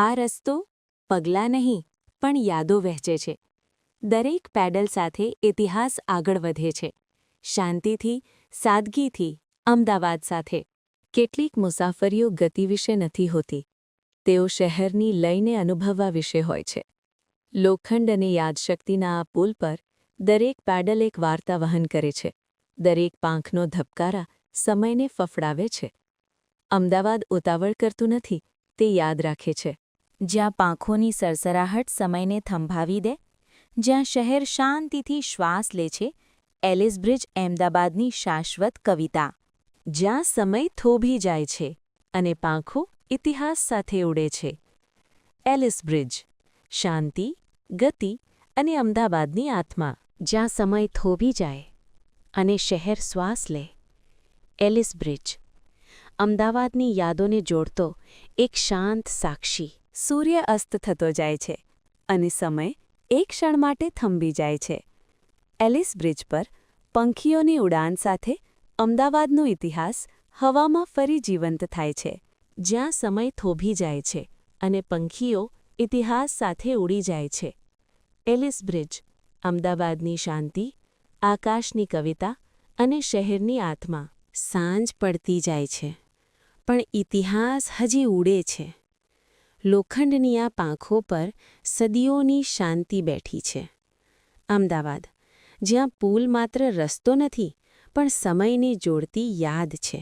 આ રસ્તો પગલાં નહીં, પણ યાદો વહેંચે છે. દરેક પેડલ સાથે ઇતિહાસ આગળ વધે છે. શાંતિથી, સાદગીથી, અમદાવાદ સાથે. કેટલીક મુસાફરીઓ ગતિ વિશે નથી હોતી. તેઓ શહેરની લઈને અનુભવવા વિશે હોય છે. લોખંડ અને યાદશક્તિના આ પુલ પર દરેક પેડલ એક વાર્તા વહન કરે છે. દરેક પાંખનો ધબકારા સમયને ફફડાવે છે. અમદાવાદ ઉતાવળ કરતું નથી, તે યાદ રાખે છે. જ્યાં પાંખોની સરસરાહટ સમયને થંભાવી દે, જ્યાં શહેર શાંતિથી શ્વાસ લે છે એલિસબ્રિજ અહેમદાબાદની શાશ્વત કવિતા. જ્યાં સમય થોભી જાય છે અને પાંખો ઇતિહાસ સાથે ઉડે છે. એલિસબ્રિજ શાંતિ, ગતિ અને અમદાવાદની આત્મા. જ્યાં સમય થોભી જાય અને શહેર શ્વાસ લે એલિસબ્રિજ અમદાવાદની યાદોને જોડતો એક શાંત સાક્ષી. સૂર્ય અસ્ત થતો જાય છે અને સમય એક ક્ષણ માટે થંભી જાય છે. એલિસ બ્રિજ પર પંખીઓની ઉડાન સાથે અમદાવાદનો ઇતિહાસ હવામાં ફરી જીવંત થાય છે. જ્યાં સમય થોભી જાય છે અને પંખીઓ ઇતિહાસ સાથે ઉડી જાય છે. એલિસ બ્રિજ અમદાવાદની શાંતિ, આકાશની કવિતા અને શહેરની આત્મા સાંજ પડતી જાય છે. પણ ઇતિહાસ હજી ઉડે છે. લોખંડની આ પાંખો પર સદીઓની શાંતિ બેઠી છે. અમદાવાદ, જ્યાં પુલ માત્ર રસ્તો નથી, પણ સમયને જોડતી યાદ છે.